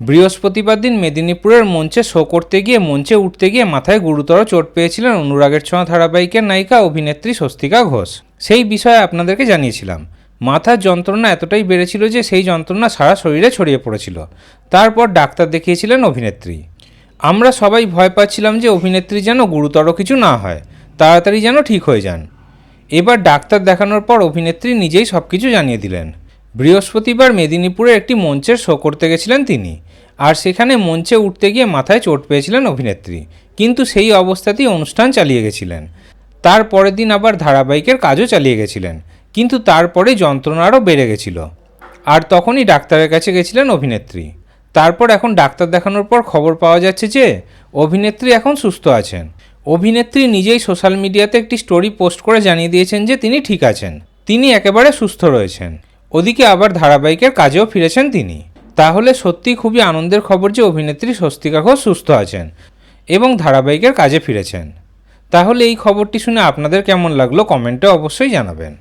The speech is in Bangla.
বৃহস্পতিবার দিন মেদিনীপুরের মঞ্চে শো করতে গিয়ে, মঞ্চে উঠতে গিয়ে মাথায় গুরুতর চোট পেয়েছিলেন অনুরাগের ছোঁয়া ধারাবাহিকের নায়িকা অভিনেত্রী স্বস্তিকা ঘোষ। সেই বিষয়ে আপনাদেরকে জানিয়েছিলাম। মাথার যন্ত্রণা এতটাই বেড়েছিল যে সেই যন্ত্রণা সারা শরীরে ছড়িয়ে পড়েছিল। তারপর ডাক্তার দেখিয়েছিলেন অভিনেত্রী। আমরা সবাই ভয় পাচ্ছিলাম যে অভিনেত্রী যেন গুরুতর কিছু না হয়, তাড়াতাড়ি যেন ঠিক হয়ে যান। এবার ডাক্তার দেখানোর পর অভিনেত্রী নিজেই সব কিছু জানিয়ে দিলেন। বৃহস্পতিবার মেদিনীপুরে একটি মঞ্চের শো করতে গেছিলেন তিনি। আর সেখানে মঞ্চে উঠতে গিয়ে মাথায় চোট পেয়েছিলেন অভিনেত্রী। কিন্তু সেই অবস্থাতেই অনুষ্ঠান চালিয়ে গেছিলেন। তার পরের দিন আবার ধারাবাহিকের কাজও চালিয়ে গেছিলেন। কিন্তু তারপরে যন্ত্রণা আরও বেড়ে গেছিল। আর তখনই ডাক্তারের কাছে গেছিলেন অভিনেত্রী। তারপর এখন ডাক্তার দেখানোর পর খবর পাওয়া যাচ্ছে যে, অভিনেত্রী এখন সুস্থ আছেন। অভিনেত্রী নিজেই সোশ্যাল মিডিয়াতে একটি স্টোরি পোস্ট করে জানিয়ে দিয়েছেন যে তিনি ঠিক আছেন। তিনি একেবারে সুস্থ রয়েছেন। ওদিকে আবার ধারাবাহিকের কাজেও ফিরেছেন তিনি। তাহলে সত্যি খুবই আনন্দের খবর যে অভিনেত্রী স্বস্তিকা ঘোষ সুস্থ আছেন এবং ধারাবাহিকের কাজে ফিরেছেন। তাহলে এই খবরটি শুনে আপনাদের কেমন লাগল কমেন্টে অবশ্যই জানাবেন।